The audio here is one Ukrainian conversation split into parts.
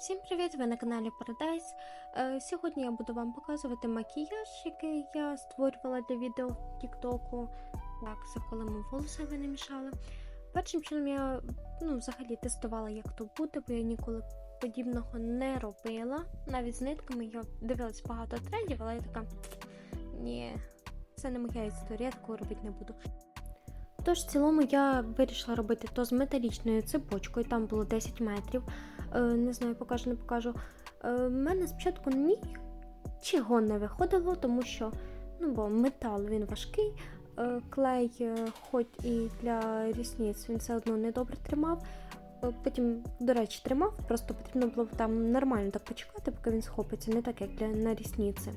Всім привіт! Ви на каналі Paradise. Е, сьогодні я буду вам показувати макіяж, який я створювала для відео в Тіктоку. Так, заколимо волосся ви не мішали. Першим чином я ну, взагалі тестувала, як то буде, бо я ніколи подібного не робила. Навіть з нитками я дивилась багато трендів, але я така. Ні, це не моя історія, я такого робити не буду. Тож, в цілому, я вирішила робити то з металічною цепочкою, там було 10 метрів. Е, не знаю, покажу, не покажу. Е, в мене спочатку нічого не виходило, тому що ну, бо метал він важкий, е, клей, е, хоч і для рісниць він все одно недобре тримав. Е, Потім, до речі, тримав, просто потрібно було там нормально так почекати, поки він схопиться, не так, як для на рісниці.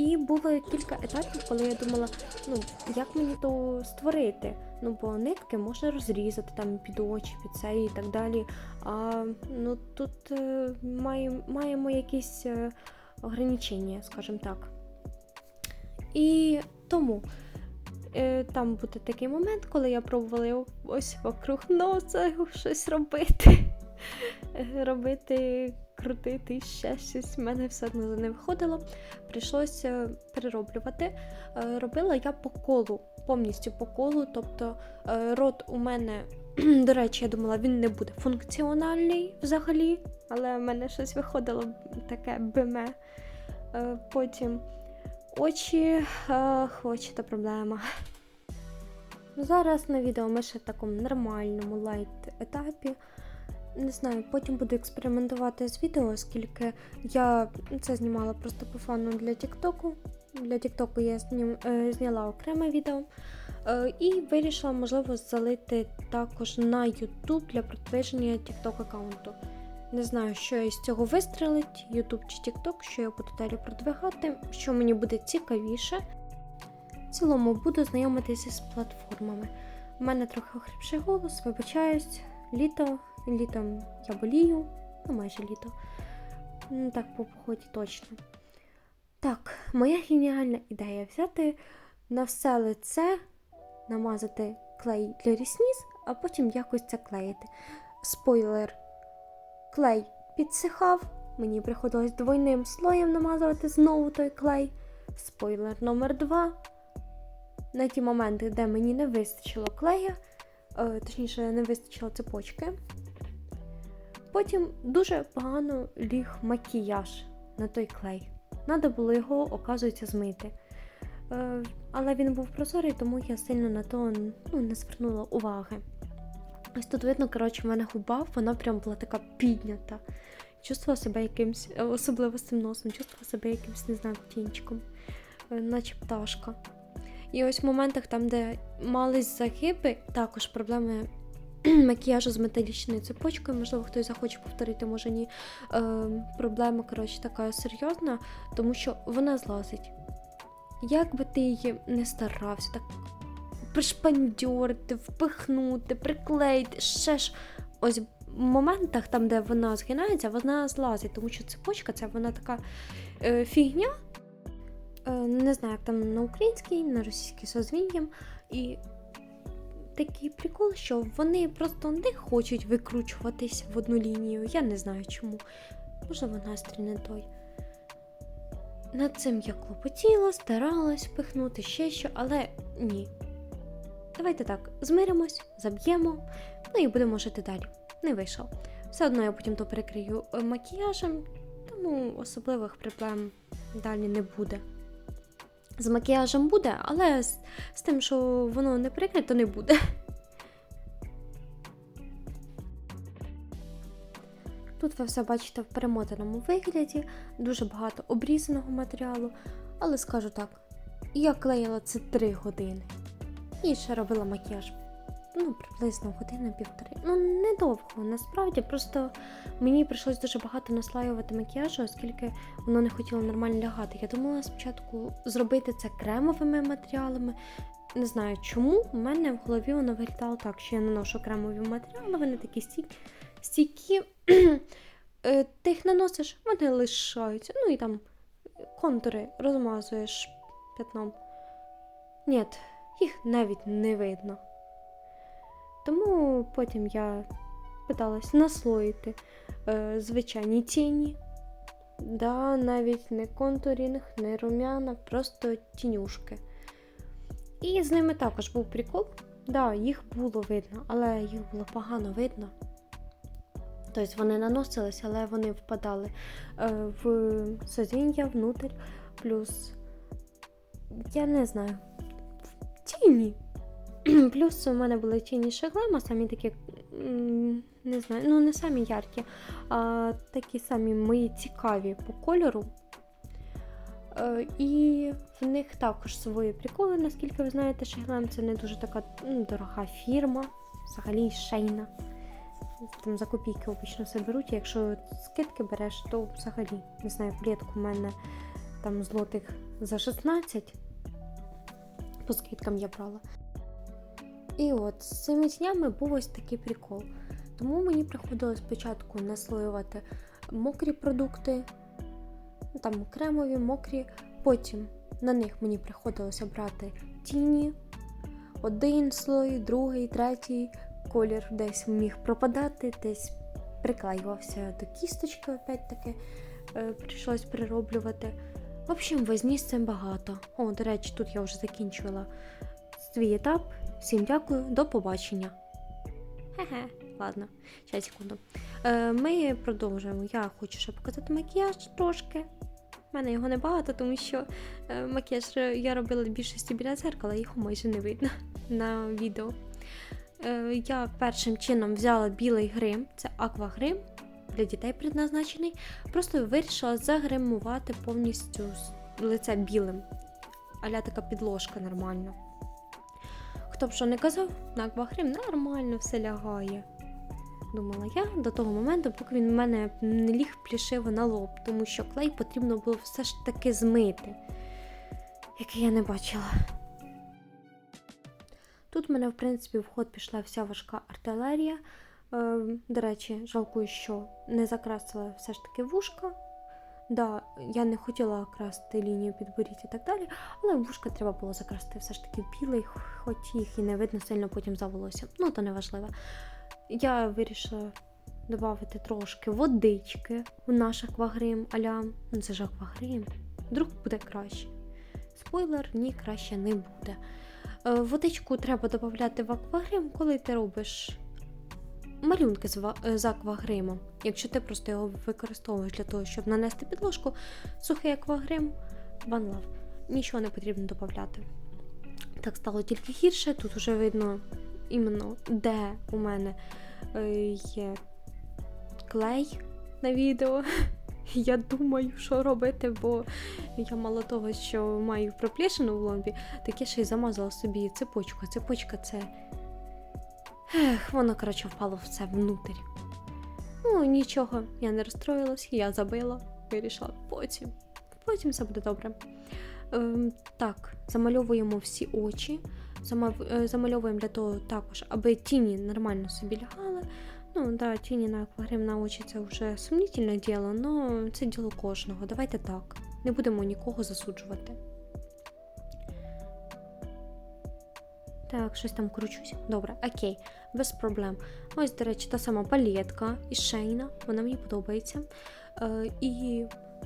І було кілька етапів, коли я думала, ну як мені то створити. Ну, бо нитки можна розрізати там під очі, під це і так далі. А ну тут е, має, маємо якісь е, ограничення, скажімо так. І тому е, там буде такий момент, коли я пробувала ось вокруг носа щось робити. Е, робити, крутити ще щось. В мене все одно не виходило. Прийшлося перероблювати. Е, Робила я по колу, повністю по колу. Тобто е, рот у мене, до речі, я думала, він не буде функціональний взагалі, але в мене щось виходило таке биме. Е, Потім очі, очі то проблема. Зараз на відео ми ще в такому нормальному лайт етапі. Не знаю, потім буду експериментувати з відео, оскільки я це знімала просто по фану для Тіктоку. Для Тіктоку я знім, е, зняла окреме відео. Е, і вирішила, можливо, залити також на YouTube для продвиження TikTok аккаунту. Не знаю, що із цього вистрелить, YouTube чи TikTok, що я буду далі продвигати, що мені буде цікавіше. В цілому буду знайомитися з платформами. У мене трохи охрипший голос, вибачаюсь, літо, літом я болію, ну майже літо. Ну, Так, по поході точно. Так, моя геніальна ідея взяти на все лице, намазати клей для рісниць, а потім якось це клеїти. Спойлер. Клей підсихав, мені приходилось двойним слоєм намазувати знову той клей. Спойлер номер 2 На ті моменти, де мені не вистачило клея, е, точніше, не вистачило цепочки. Потім дуже погано ліг макіяж на той клей. Надо було його, оказується, змити. Е, але він був прозорий, тому я сильно на то ну, не звернула уваги. Ось тут видно, коротше, в мене губа, вона прям була така піднята. Чувствувала себе якимсь, е, особливо з цим носом, чувствувала себе якимсь, не знаю, птінчиком, е, наче пташка. І ось в моментах, там, де мались загиби, також проблеми макіяжу з металічною цепочкою, можливо, хтось захоче повторити, може ні. Е, проблема, коротше, така серйозна, тому що вона злазить. Як би ти її не старався, так пришпандьорити, впихнути, приклеїти, ще ж ось в моментах, там, де вона згинається, вона злазить, тому що цепочка це вона така е, фігня. Е, не знаю, як там на українській, на російській созвінням. І такий прикол, що вони просто не хочуть викручуватись в одну лінію. Я не знаю чому. Можливо, настрій не той. Над цим я клопотіла, старалась впихнути ще що, але ні. Давайте так, змиримось, заб'ємо, ну і будемо жити далі. Не вийшов. Все одно я потім то перекрию е, макіяжем, тому особливих проблем далі не буде. З макіяжем буде, але з, з тим, що воно не перекрито, не буде. Тут ви все бачите в перемотаному вигляді, дуже багато обрізаного матеріалу, але скажу так, я клеїла це 3 години. І ще робила макіяж. Ну, приблизно година-півтори. Ну, недовго, насправді, просто мені прийшлось дуже багато наслаювати макіяжу, оскільки воно не хотіло нормально лягати. Я думала спочатку зробити це кремовими матеріалами. Не знаю чому, у мене в голові воно виглядало так, що я наношу кремові матеріали, вони такі стій- стійкі. Е, Ти їх наносиш, вони лишаються. Ну і там контури розмазуєш п'ятном. Ні, їх навіть не видно. Тому потім я попиталась наслоїти е, звичайні тіні. Да, навіть не контурінг, не румяна, просто тінюшки. І з ними також був прикол. Да, їх було видно, але їх було погано видно. Тобто вони наносились, але вони впадали е, в созвіння внутрь, плюс я не знаю, в тіні. Плюс у мене були тіні шеглема, самі такі, не знаю, ну не самі яркі, а такі самі мої цікаві по кольору. Е, І в них також свої приколи, наскільки ви знаєте, Шеглем це не дуже така ну, дорога фірма, взагалі шейна. Там за копійки обично все беруть, якщо скидки береш, то взагалі, не знаю, плітку в мене там злотих за 16. По скидкам я брала. І от з цими днями був ось такий прикол. Тому мені приходилось спочатку наслоювати мокрі продукти, там кремові, мокрі. Потім на них мені приходилося брати тіні, один слой, другий, третій. Колір десь міг пропадати, десь приклеювався до кісточки, опять-таки е, прийшлось перероблювати. В общем, возні з цим багато. О, до речі, тут я вже закінчувала свій етап. Всім дякую, до побачення. Хе-хе, ладно, ще секунду. Е, ми продовжуємо. Я хочу ще показати макіяж трошки. У мене його небагато, тому що е, макіяж я робила більшості біля дзеркала, його майже не видно на відео. Е, я першим чином взяла білий грим, це аквагрим для дітей предназначений. Просто вирішила загримувати повністю лице білим. Аля така підложка нормальна. Хто б що не казав, на аквагрим нормально все лягає. Думала я до того моменту, поки він в мене не ліг плішиво на лоб, тому що клей потрібно було все ж таки змити, який я не бачила. Тут в мене, в принципі, в ход пішла вся важка артилерія. Е, до речі, жалкую, що не закрасила все ж таки вушка. Да, я не хотіла красти лінію підборіддя і так далі, але вушка треба було закрасити все ж таки білий, хоч їх і не видно сильно потім за волоссям. Ну, то не важливо. Я вирішила додати трошки водички в наш аквагрим аля. Ну, це ж аквагрим. Вдруг буде краще. Спойлер, ні, краще не буде. Е, Водичку треба додати в аквагрим, коли ти робиш малюнки е, з аквагримом. Якщо ти просто його використовуєш для того, щоб нанести підложку, сухий аквагрим, one love. Нічого не потрібно додати. Так стало тільки гірше. Тут вже видно іменно, де у мене е, є клей на відео. Я думаю, що робити, бо я мало того, що маю проплешину в лобі, так я ще й замазала собі цепочку. Цепочка це. Ех, воно, коротше, впало все внутрі. Ну, нічого, я не розстроїлась, я забила, вирішила потім. Потім все буде добре. Ем, так, замальовуємо всі очі. Замав- е, Замальовуємо для того також, аби тіні нормально собі лягали. Ну, да, тіні на акваріум на очі це вже сумнітельне діло, але це діло кожного. Давайте так. Не будемо нікого засуджувати. Так, щось там кручусь. Добре, окей, без проблем. Ось, до речі, та сама палетка із Шейна, вона мені подобається. Е, і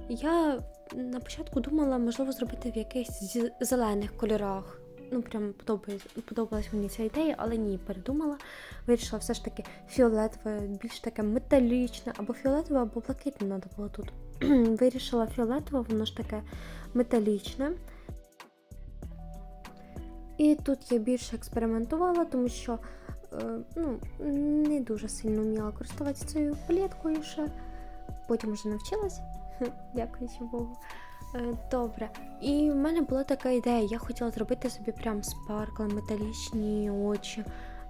я на початку думала, можливо, зробити в якихось зелених кольорах. Ну, прям подобається, подобалась мені ця ідея, але ні, передумала. Вирішила все ж таки фіолетове, більш таке металічне, або фіолетове, або блакитне треба було тут. Вирішила фіолетове, воно ж таке металічне. І тут я більше експериментувала, тому що е, ну, не дуже сильно вміла користуватися цією палеткою ще. Потім вже навчилась. Дякуючи Богу. Е, Добре. І в мене була така ідея. Я хотіла зробити собі прям спаркл, металічні очі.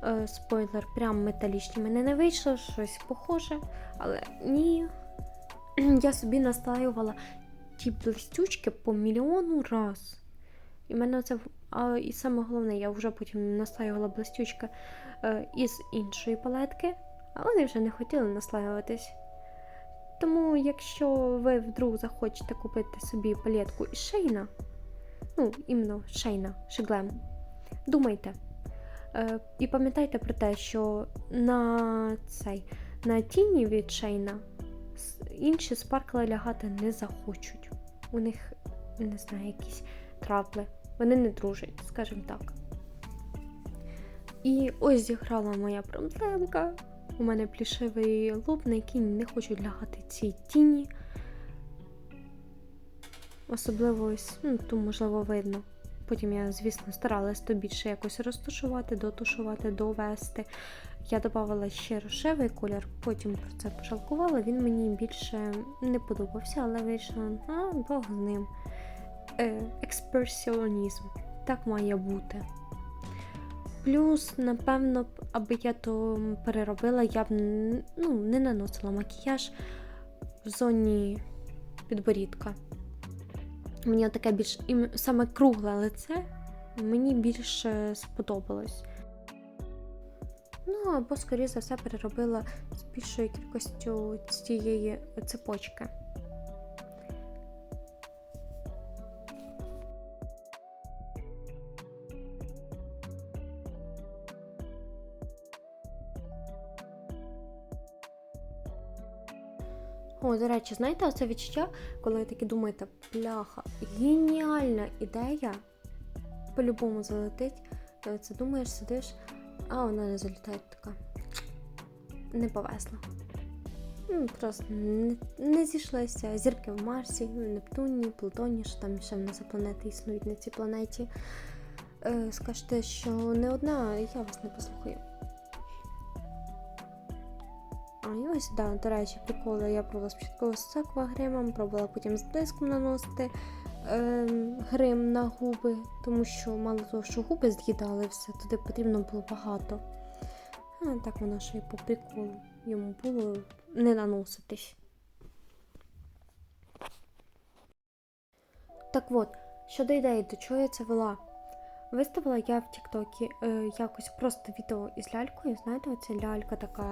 Е, Спойлер, прям металічні. Мене не вийшло щось похоже, але ні. Я собі настаювала ті блистючки по мільйону раз. І мене це а, і саме головне, я вже потім наслаювала блистючка е, із іншої палетки, а вони вже не хотіли наслаюватись. Тому, якщо ви вдруг захочете купити собі палетку із Шейна, ну, іменно Шейна, Шеглем, думайте. Е, і пам'ятайте про те, що на цей на тіні від Шейна інші спаркли лягати не захочуть. У них, не знаю, якісь трапли. Вони не дружать, скажімо так. І ось зіграла моя проблемка. У мене плішивий лоб, на який не хочуть лягати ці тіні. Особливо ось, ну, тут, можливо, видно. Потім я, звісно, старалась то більше якось розташувати, дотушувати, довести. Я додавала ще рожевий колір, потім про це пожалкувала. Він мені більше не подобався, але вийшло, а Бог з ним. Е, експресіонізм. Так має бути. Плюс, напевно, аби я то переробила, я б ну, не наносила макіяж в зоні підборідка. Мені таке більш саме кругле лице мені більше сподобалось. Ну, або, скоріше за все, переробила з більшою кількістю цієї цепочки. О, до речі, знаєте, оце відчуття, коли ви такі думаєте, пляха, геніальна ідея, по-любому залетить. Ти оце думаєш, сидиш, а вона не залітає така. Не повезла. Ну, Просто не, не зійшлися зірки в Марсі, Нептуні, Плутоні, що там ще в нас планети існують на цій планеті. Е, скажете, що не одна, я вас не послухаю. Ось, да, до речі, приколи. Я пробувала спочатку з аквагримом, пробувала потім з диском наносити ем, грим на губи, тому що мало того, що губи з'їдали все, туди потрібно було багато. А так воно ще й по приколу йому було не наноситись. Так от, щодо ідеї, до чого я це вела? Виставила я в Тіктокі е, якось просто відео із лялькою. Знаєте, оця лялька така,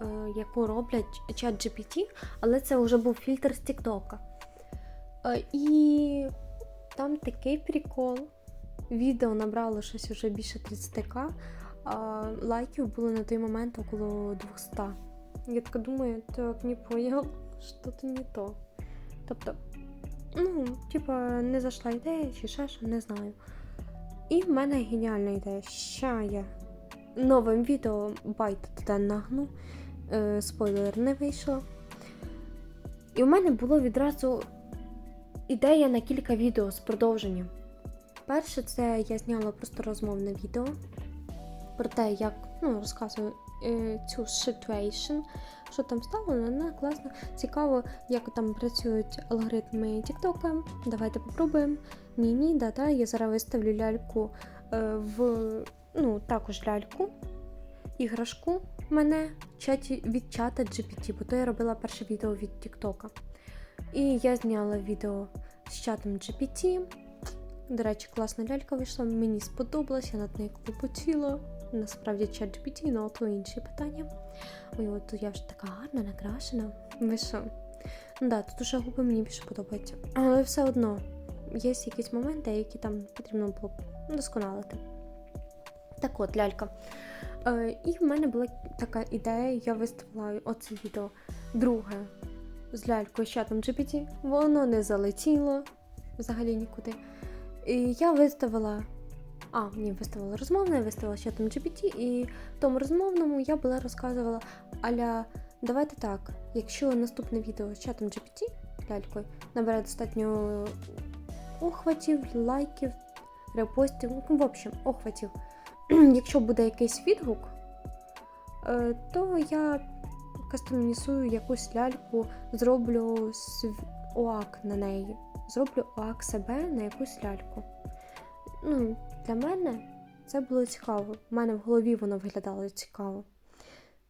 е, яку роблять чат GPT, але це вже був фільтр з Тіктока. Е, і там такий прикол. Відео набрало щось вже більше 30к, а лайків було на той момент около 200. Я така думаю, так не понял, що то не то. Тобто, ну, типа, не зайшла ідея чи ще що, не знаю. І в мене геніальна ідея. Ща я новим відео байт туди нагну. Е, спойлер не вийшло. І в мене було відразу ідея на кілька відео з продовженням. Перше, це я зняла просто розмовне відео про те, як ну, розказую е, цю situation, що там стало, вона класно. Цікаво, як там працюють алгоритми Тіктока. Давайте попробуємо. Ні-ні, да-да, я зараз виставлю ляльку е, в ну, також ляльку, іграшку мене чаті від чата GPT, бо то я робила перше відео від Тіктока. І я зняла відео з чатом GPT. До речі, класна лялька вийшла, мені сподобалась, я над нею клопотіла. Насправді чат GPT, ну то інші питання. Ой, от я вже така гарна, накрашена. Ви що? Ну да, тут уже губи мені більше подобаються. Але все одно є якісь моменти, які там потрібно було досконалити. Так от, лялька. Е, і в мене була така ідея, я виставила оце відео друге з лялькою з чатом GPT. Воно не залетіло взагалі нікуди. І я виставила. А, ні, виставила розмовне, виставила з чатом GPT, і в тому розмовному я була розказувала аля, давайте так, якщо наступне відео з чатом GPT лялькою набере достатньо охватів, лайків, репостів, ну, в общем, охватів. Якщо буде якийсь відгук, е, то я кастомізую якусь ляльку, зроблю оак на неї. Зроблю оак себе на якусь ляльку. Ну, для мене це було цікаво. У мене в голові воно виглядало цікаво.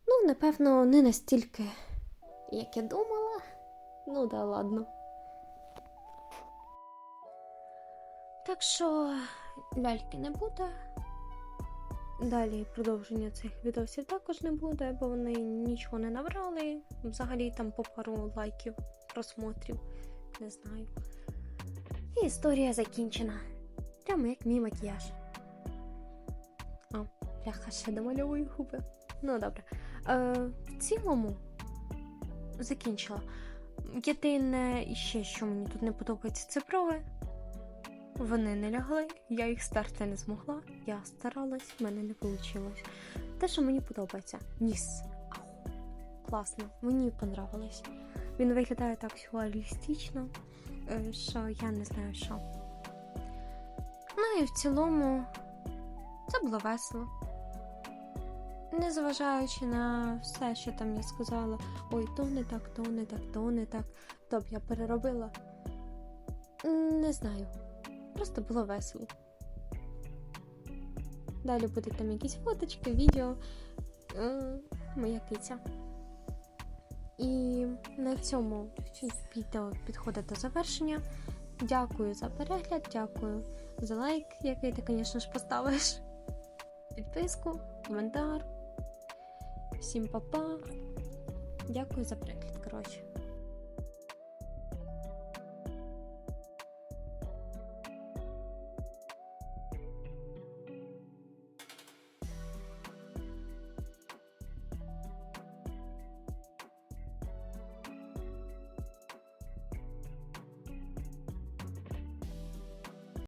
Ну, напевно, не настільки, як я думала. Ну, да, ладно. Так що ляльки не буде. Далі продовження цих відосів також не буде, бо вони нічого не набрали. Взагалі там по пару лайків, просмотрів, не знаю. І історія закінчена. Прямо як мій макіяж. О, бляха, ще домальовую губи. Ну добре. Е, в цілому закінчила. Єдине іще, що мені тут не подобається, це брови. Вони не лягли, я їх стерти не змогла. Я старалась, в мене не вийшло. Те, що мені подобається, ніс. Класно, мені понравилось. Він виглядає так сюрреалістично, е, що я не знаю що. Ну і в цілому це було весело. Незважаючи на все, що там я сказала, ой, то не так, то не так, то не так, то б я переробила. Не знаю. Просто було весело. Далі будуть там якісь фоточки, відео. Моя киця. І на цьому відео підходить до завершення. Дякую за перегляд, дякую за лайк, який ти, звісно ж, поставиш. Підписку, коментар. Всім па-па. Дякую за перегляд, коротше.